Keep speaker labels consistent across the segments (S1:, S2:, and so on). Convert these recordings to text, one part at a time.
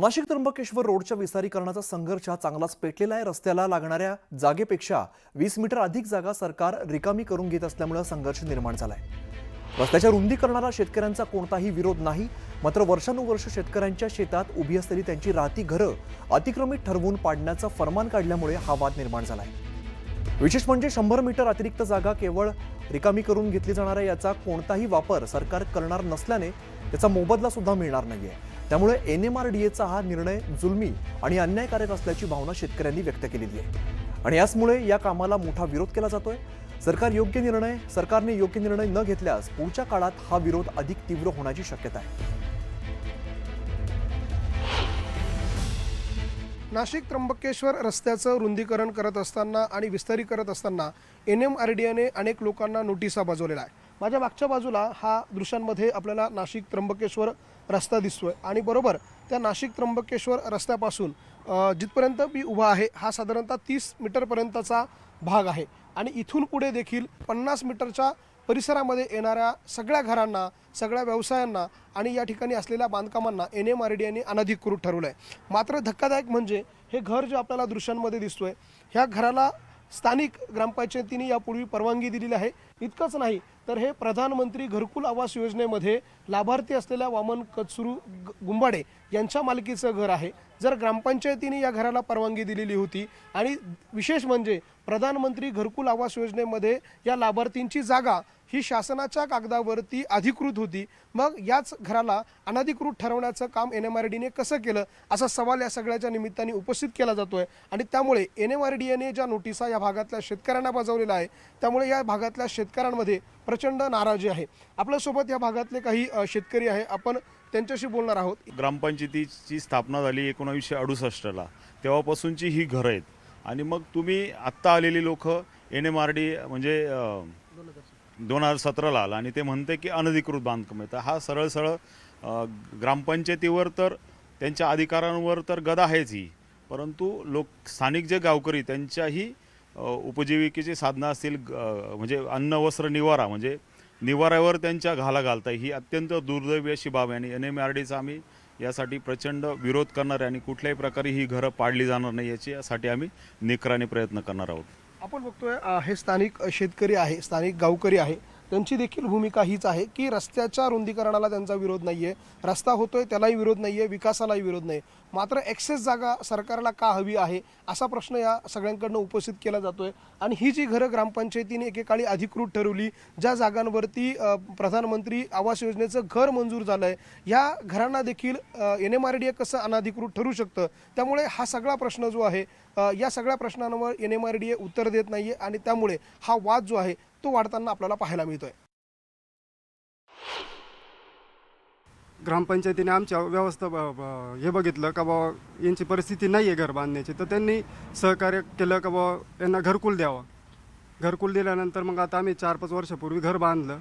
S1: नाशिक त्र्यंबकेश्वर रोडच्या विस्तारीकरणाचा संघर्ष हा चांगलाच पेटलेला आहे. रस्त्याला लागणाऱ्या जागेपेक्षा वीस मीटर अधिक जागा सरकार रिकामी करून घेत असल्यामुळे संघर्ष निर्माण झालाय. रस्त्याच्या रुंदीकरणाला शेतकऱ्यांचा कोणताही विरोध नाही. मात्र वर्षानुवर्ष शेतकऱ्यांच्या शेतात उभी असलेली त्यांची राहती घरं अतिक्रमित ठरवून पाडण्याचं फरमान काढल्यामुळे हा वाद निर्माण झालाय. विशेष म्हणजे शंभर मीटर अतिरिक्त जागा केवळ रिकामी करून घेतली जाणार आहे याचा कोणताही वापर सरकार करणार नसल्याने त्याचा मोबदला सुद्धा मिळणार नाहीये. त्यामुळे एन एम आर डी एचा हा निर्णय जुलमी आणि अन्यायकारक असल्याची भावना शेतकऱ्यांनी व्यक्त केलेली आहे. आणि याचमुळे या कामाला मोठा विरोध केला जातोय. सरकार योग्य निर्णय सरकारने योग्य निर्णय न घेतल्यास पुढच्या काळात हा विरोध अधिक तीव्र होण्याची शक्यता आहे.
S2: नाशिक त्र्यंबकेश्वर रस्त्याचं रुंदीकरण करत असताना आणि विस्तारी करत असताना एन एम आर डी एने अनेक लोकांना नोटिसा बजवलेला आहे माझ्या मागच्या बाजूला हा दृश्यांमध्ये आपल्याला नाशिक त्र्यंबकेश्वर रस्ता दिसतोय. आणि बरोबर त्या नाशिक त्र्यंबकेश्वर रस्त्यापासून जिथपर्यंत मी उभा आहे हा साधारणतः तीस मीटरपर्यंतचा भाग आहे. आणि इथून पुढे देखील पन्नास मीटरच्या परिसरामध्ये येणाऱ्या सगळ्या घरांना सगळ्या व्यवसायांना आणि या ठिकाणी असलेल्या बांधकामांना एन एम आर डी यांनी अनधिकृत ठरवलं आहे मात्र धक्कादायक म्हणजे हे घर जे आपल्याला दृश्यांमध्ये दिसतोय ह्या घराला स्थानिक ग्रामपंचायतीने यापूर्वी परवानगी दिलेली आहे. इतकंच नाही तर हे प्रधानमंत्री घरकुल आवास योजनेमध्ये लाभार्थी असलेल्या वामन कचरू गुंबाडे यांच्या मालकीचं घर आहे. जर ग्रामपंचायतीने या घराला परवानगी दिलेली होती आणि विशेष म्हणजे प्रधानमंत्री घरकुल आवास योजनेमध्ये या लाभार्थींची जागा ही शासनाच्या कागदावरती अधिकृत होती. मग याच घराला अनधिकृत ठरवण्याचं काम एन एम आर डीने कसं केलं? असा सवाल या सगळ्याच्या निमित्ताने उपस्थित केला जातोय. आणि त्यामुळे एन एम आर डी एने ज्या नोटिसा या भागातल्या शेतकऱ्यांना बजावलेल्या आहे त्यामुळे या भागातल्या शेतकऱ्यांमध्ये प्रचंड नाराजी आहे. आपल्यासोबत या भागातले काही शेतकरी आहे. आपण त्यांच्याशी बोलणार आहोत.
S3: ग्रामपंचायतीची स्थापना झाली एकोणावीसशे अडुसष्टला. तेव्हापासूनची ही घरं आहेत. आणि मग तुम्ही आत्ता आलेली लोक एन एम आर डी म्हणजे दोन हजार सतराला आला आणि ते म्हणते की अनधिकृत बांधकाम आहे. तर हा सरळ सरळ ग्रामपंचायतीवर तर त्यांच्या अधिकारांवर तर गदा आहेच ही. परंतु लोक स्थानिक जे गावकरी त्यांच्याही उपजीविकेची साधनं असतील ग- म्हणजे अन्न वस्त्र निवारा म्हणजे निवाऱ्यावर त्यांच्या घाला घालता ही अत्यंत दुर्दैवी अशी बाब आहे. आणि एन एम आर डीचा आम्ही यासाठी प्रचंड विरोध करणार आहे आणि कुठल्याही प्रकारे ही घरं पाडली जाणार नाही याची यासाठी आम्ही निकराने प्रयत्न करणार आहोत.
S2: आपण बघतोय हे स्थानिक शेतकरी आहे स्थानिक गावकरी आहे. त्यांची देखील भूमिका हीच आहे की रस्त्याच्या रुंदीकरणाला त्यांचा विरोध नाही आहे रस्ता होतोय त्यालाही विरोध नाही आहे विकासालाही विरोध नाही. मात्र एक्सेस जागा सरकारला का हवी आहे असा प्रश्न या सगळ्यांकडनं उपस्थित केला जातोय. आणि ही जी घरं ग्रामपंचायतीने एकेकाळी अधिकृत ठरवली ज्या जागांवरती प्रधानमंत्री आवास योजनेचं घर मंजूर झालंय या घरांना देखील N M R D A कसं अनधिकृत ठरू शकतं? त्यामुळे हा सगळा प्रश्न जो आहे या सगळ्या प्रश्नांवर N M R D A उत्तर देत नाही आहे आणि त्यामुळे हा वाद जो आहे तो वाढताना आपल्याला पाहायला मिळतोय.
S4: ग्रामपंचायतीने आमच्या व्यवस्था ब- ब- हे बघितलं का बाबा यांची परिस्थिती नाही आहे घर बांधण्याची. तर त्यांनी सहकार्य केलं का बाबा यांना घरकुल द्यावं. घरकुल दिल्यानंतर मग आता आम्ही चार पाच वर्षापूर्वी घर बांधलं.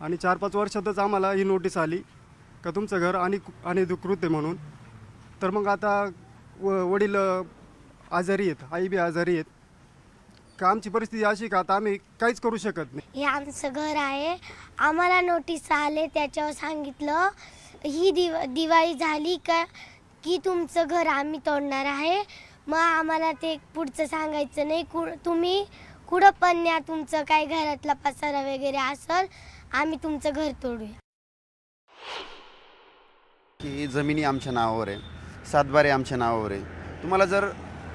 S4: आणि चार पाच वर्षातच आम्हाला ही नोटीस आली का तुमचं घर आणि अनधिकृत आहे म्हणून. तर मग आता व वडील आजारी आहेत आई बी आजारी आहेत. का आमची परिस्थिती अशी का? आता आम्ही काहीच करू शकत नाही.
S5: हे आमचं घर आहे. आम्हाला नोटीस आले त्याच्यावर सांगितलं ही दिव दिवाळी झाली का की तुमचं घर आम्ही तोडणार आहे. मग आम्हाला ते पुढचं सांगायचं नाही. कु तुम्ही कुठं पण न्या तुमचं काय घरातला पसारा वगैरे असेल आम्ही तुमचं घर तोडूया.
S6: की जमिनी आमच्या नावावर आहे. सातबारे आमच्या नावावर आहे. तुम्हाला जर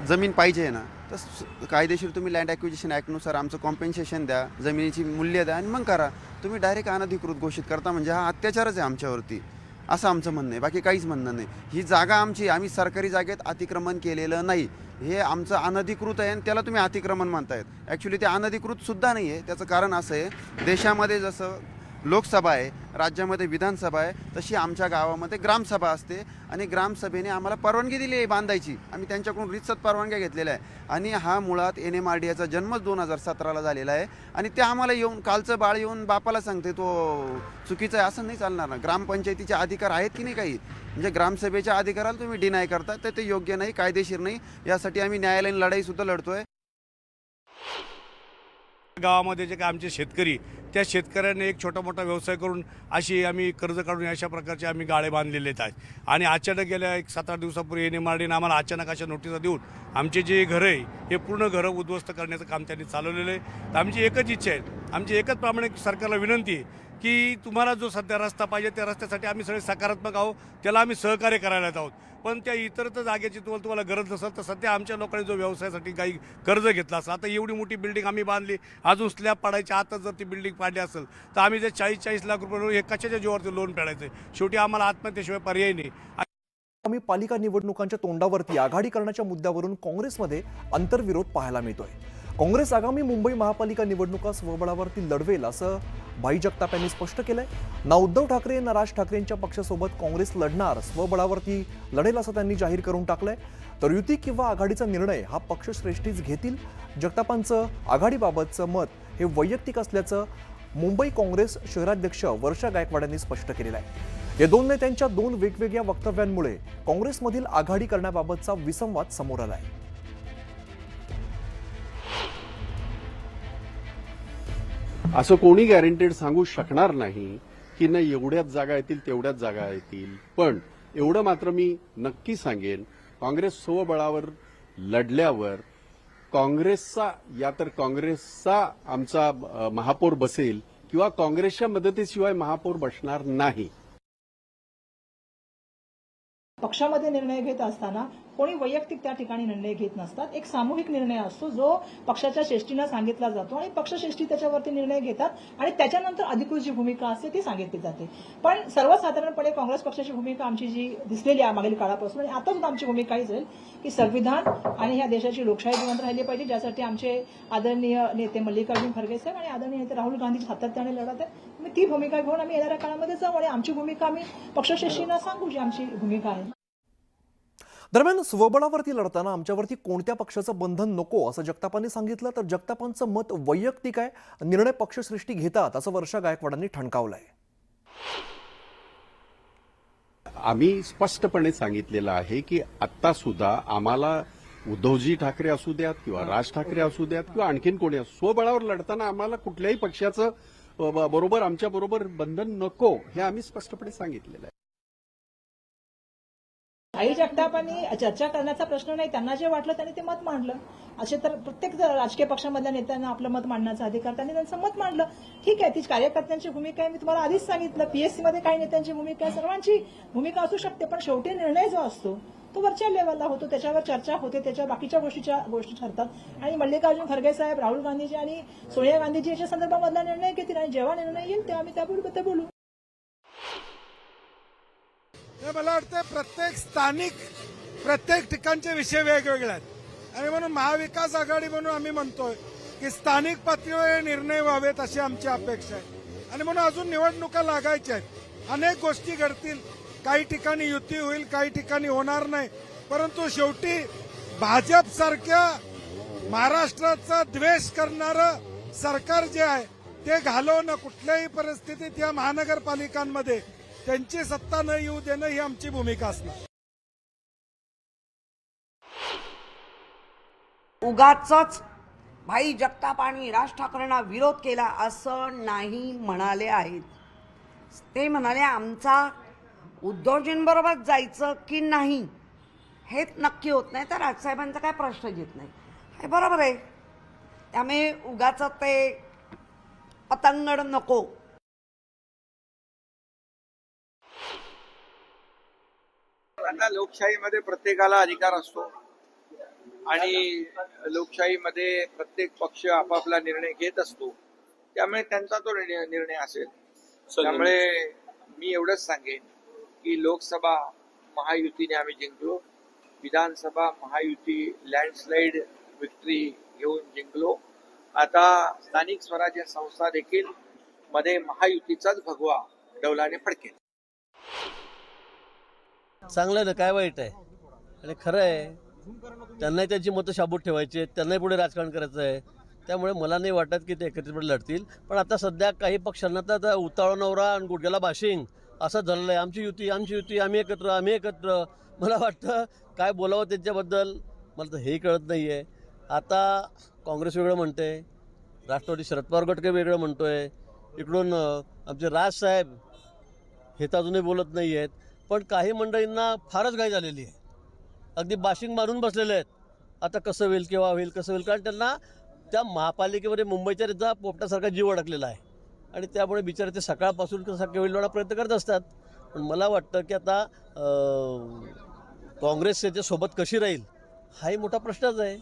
S6: जमीन पाहिजे ना तर कायदेशीर तुम्ही लँड ॲक्विजिशन ॲक्टनुसार आमचं कॉम्पेन्सेशन द्या जमिनीची मूल्य द्या आणि मग करा. तुम्ही डायरेक्ट अनधिकृत घोषित करता म्हणजे हा अत्याचारच आहे आमच्यावरती. असं आमचं म्हणणं आहे. बाकी काहीच म्हणणं नाही. ही जागा आमची आम्ही सरकारी जागेत अतिक्रमण केलेलं नाही. हे आमचं अनधिकृत आहे आणि त्याला तुम्ही अतिक्रमण म्हणतायत. ॲक्च्युली ते अनधिकृतसुद्धा नाही आहे त्याचं कारण असं आहे देशामध्ये जसं लोकसभा आहे राज्यामध्ये विधानसभा आहे तशी आमच्या गावामध्ये ग्रामसभा असते आणि ग्रामसभेने आम्हाला परवानगी दिली आहे बांधायची. आम्ही त्यांच्याकडून रितसत परवानग्या घेतलेल्या आहे आणि हा मुळात एन एम आर डी याचा जन्मच दोन हजार सतराला झालेला आहे आणि ते आम्हाला येऊन कालचं बाळ येऊन बापाला सांगते तो चुकीचं आहे असं नाही चालणार ना. ग्रामपंचायतीचे अधिकार आहेत की नाही काही? म्हणजे ग्रामसभेच्या अधिकाराला तुम्ही डिनाय करता तर ते योग्य नाही कायदेशीर नाही. यासाठी आम्ही न्यायालयीन लढाईसुद्धा लढतोय.
S7: गावामध्ये जे काय आमचे शेतकरी त्या शेतकऱ्यांनी एक छोटा मोठा व्यवसाय करून अशी आम्ही कर्ज काढून अशा प्रकारचे आम्ही गाळे बांधलेले आहेत. आणि अचानक गेल्या एक सात आठ दिवसापूर्वी एन. एम. आर. डीनं आम्हाला अचानक अशा नोटिसा देऊन आमचे जे घरं आहे हे पूर्ण घरं उद्ध्वस्त करण्याचं काम त्यांनी चालवलेलं आहे. तर आमची एकच इच्छा आहे. आमची एकच प्रामाणिक सरकारला विनंती आहे की तुम्हाला जो सध्या रस्ता पाहिजे त्या रस्त्यासाठी आम्ही सगळे सकारात्मक आहोत त्याला आम्ही सहकार्य करायला आहोत. पण त्या इतर तर जागेची तुम्हाला तुम्हाला गरज नसेल तर सध्या आमच्या लोकांनी जो व्यवसायासाठी काही कर्ज घेतला असं आता एवढी मोठी बिल्डिंग आम्ही बांधली अजून स्लॅब पाडायच्या आतच जर ती बिल्डिंग पाडली असेल तर आम्ही जे चाळीस चाळीस लाख रुपये हे कशाच्या जीवावरती लोन फेडायचं शेवटी आम्हाला आत्महत्येशिवाय पर्याय नाही.
S1: आम्ही पालिका निवडणुकांच्या तोंडावरती आघाडी करण्याच्या मुद्द्यावरून काँग्रेसमध्ये अंतर्विरोध पाहायला मिळतोय. काँग्रेस आगामी मुंबई महापालिका निवडणुका स्वबळावरती लढवेल असं भाई जगताप यांनी स्पष्ट केलंय. ना उद्धव ठाकरे ना राज ठाकरेंच्या पक्षासोबत काँग्रेस लढणार स्वबळावरती लढेल असं त्यांनी जाहीर करून टाकलंय. तर युती किंवा आघाडीचा निर्णय हा पक्षश्रेष्ठीच घेतील? जगतापांचं आघाडीबाबतचं मत हे वैयक्तिक असल्याचं मुंबई काँग्रेस शहराध्यक्ष वर्षा गायकवाड यांनी स्पष्ट केलेलं आहे. या दोन नेत्यांच्या दोन वेगवेगळ्या वक्तव्यांमुळे काँग्रेसमधील आघाडी करण्याबाबतचा विसंवाद समोर आला आहे.
S8: असं कोणी गॅरंटेड सांगू शकणार नाही की नाही एवढ्याच जागा येतील तेवढ्याच जागा येतील. पण एवढं मात्र मी नक्की सांगेन काँग्रेस स्वबळावर लढल्यावर काँग्रेसचा या तर काँग्रेसचा आमचा महापौर बसेल किंवा काँग्रेसच्या मदतीशिवाय महापौर बसणार नाही.
S9: पक्षामध्ये निर्णय घेत असताना कोणी वैयक्तिक त्या ठिकाणी निर्णय घेत नसतात. एक सामूहिक निर्णय असतो जो पक्षाच्या श्रेष्ठीनं सांगितला जातो आणि पक्षश्रेष्ठी त्याच्यावरती निर्णय घेतात आणि त्याच्यानंतर अधिकृत जी भूमिका असते ती सांगितली जाते. पण सर्वसाधारणपणे काँग्रेस पक्षाची भूमिका आमची जी दिसलेली आहे मागील काळापासून आणि आता सुद्धा आमची भूमिका हीच राहील की संविधान आणि ह्या देशाची लोकशाही जिवंत राहिली पाहिजे ज्यासाठी आमचे आदरणीय नेते मल्लिकार्जुन खरगे साहेब आणि आदरणीय नेते राहुल गांधी सातत्याने लढत आहेत मी ती भूमिका घेऊन आम्ही येणाऱ्या काळामध्ये जाऊ आणि आमची भूमिका आम्ही पक्षश्रेष्ठींना सांगू जी आमची भूमिका आहे.
S1: दरम्यान स्वबळावरती लढताना आमच्यावरती कोणत्या पक्षाचं बंधन नको असं जगतापांनी सांगितलं तर जगतापांचं मत वैयक्तिक आहे. निर्णय पक्षश्रेष्ठी घेतात असं वर्षा गायकवाडांनी ठणकावलंय.
S8: आम्ही स्पष्टपणे सांगितलेलं आहे की आत्ता सुद्धा आम्हाला उद्धवजी ठाकरे असू द्यात किंवा राज ठाकरे असू द्यात किंवा आणखीन कोणी स्वबळावर लढताना आम्हाला कुठल्याही पक्षाचं बरोबर आमच्या बरोबर बंधन नको हे आम्ही स्पष्टपणे सांगितलेलं आहे.
S9: आई जगतापांनी चर्चा करण्याचा प्रश्न नाही. त्यांना जे वाटलं त्यांनी ते मत मांडलं. असे तर प्रत्येक राजकीय पक्षामधल्या नेत्यांना आपलं मत मांडण्याचा अधिकार त्यांनी त्यांचं मत मांडलं. ठीक आहे ती कार्यकर्त्यांची भूमिका आहे. मी तुम्हाला आधीच सांगितलं पीएससी मध्ये काही नेत्यांची भूमिका आहे. सर्वांची भूमिका असू शकते पण शेवटी निर्णय जो असतो तो वरच्या लेवलला होतो. त्याच्यावर चर्चा होते त्याच्या बाकीच्या गोष्टीच्या गोष्टी ठरतात. आणि मल्लिकार्जुन खरगे साहेब राहुल गांधीजी आणि सोनिया गांधीजी याच्या संदर्भामधला निर्णय घेतील आणि जेव्हा निर्णय येईल तेव्हा आम्ही त्याबरोबर बोलू.
S2: हे मला वाटतं प्रत्येक स्थानिक प्रत्येक ठिकाणचे विषय वेगवेगळे आहेत. आणि म्हणून महाविकास आघाडी म्हणून आम्ही म्हणतोय की स्थानिक पातळीवर निर्णय व्हावेत अशी आमची अपेक्षा आहे. आणि म्हणून अजून निवडणुका लागायच्या आहेत. अनेक गोष्टी घडतील. काही ठिकाणी युती होईल काही ठिकाणी होणार नाही. परंतु शेवटी भाजप सारख्या महाराष्ट्राचा द्वेष करणारं सरकार जे आहे ते घालवणं कुठल्याही परिस्थितीत या महानगरपालिकांमध्ये त्यांची सत्ता न येऊ देणं ही आमची भूमिका असणार.
S10: उगाच भाई जगताप आणि राज ठाकरेंना विरोध केला असं नाही म्हणाले आहेत. ते म्हणाले आमचा उद्धवजींबरोबर जायचं की नाही हेच नक्की होत नाही. तर राजसाहेबांचा काय प्रश्न घेत नाही. हे बरोबर आहे. त्यामुळे उगाच ते पतंगड नको.
S11: आता लोकशाहीमध्ये प्रत्येकाला अधिकार असतो. आणि लोकशाहीमध्ये प्रत्येक पक्ष आपापला निर्णय घेत असतो. त्यामुळे त्यांचा तो निर्णय निर्णय असेल. त्यामुळे मी एवढंच सांगेन की लोकसभा महायुतीने आम्ही जिंकलो. विधानसभा महायुती लँडस्लाईड विक्ट्री घेऊन जिंकलो. आता स्थानिक स्वराज्य संस्था देखील मध्ये महायुतीचाच भगवा डौलाने फडकेल.
S12: चांगलं आहे ना काय वाईट आहे? आणि खरं आहे त्यांनाही त्यांची मतं शाबूत ठेवायची आहेत त्यांनाही पुढे राजकारण करायचं आहे. त्यामुळे मला नाही वाटत की ते एकत्रितपणे लढतील. पण आता सध्या काही पक्षांना तर आता उतावळा नवरा आणि गुडघ्याला बाशिंग असं झालेलं आहे. आमची युती आमची युती आम्ही एकत्र आम्ही एकत्र. मला वाटतं काय बोलावं त्यांच्याबद्दल मला तर हे कळत नाही आहे आता काँग्रेस वेगळं म्हणते राष्ट्रवादी शरद पवार गट काही वेगळं आहे इकडून आमचे आमचे राजसाहेब हे तर अजूनही बोलत नाही आहेत पण काही मंडळींना फारच घाई झालेली आहे. अगदी बाशिंग मारून बसलेले आहेत. आता कसं होईल केव्हा होईल कसं होईल? कारण त्यांना त्या महापालिकेमध्ये मुंबईच्या रित्या पोपटासारखा जीव अडकलेला आहे. आणि त्यामुळे बिचारे ते सकाळपासून कसं शक्य होईल एवढा प्रयत्न करत असतात. पण मला वाटतं की आता काँग्रेस याच्यासोबत कशी राहील हाही मोठा प्रश्नच आहे.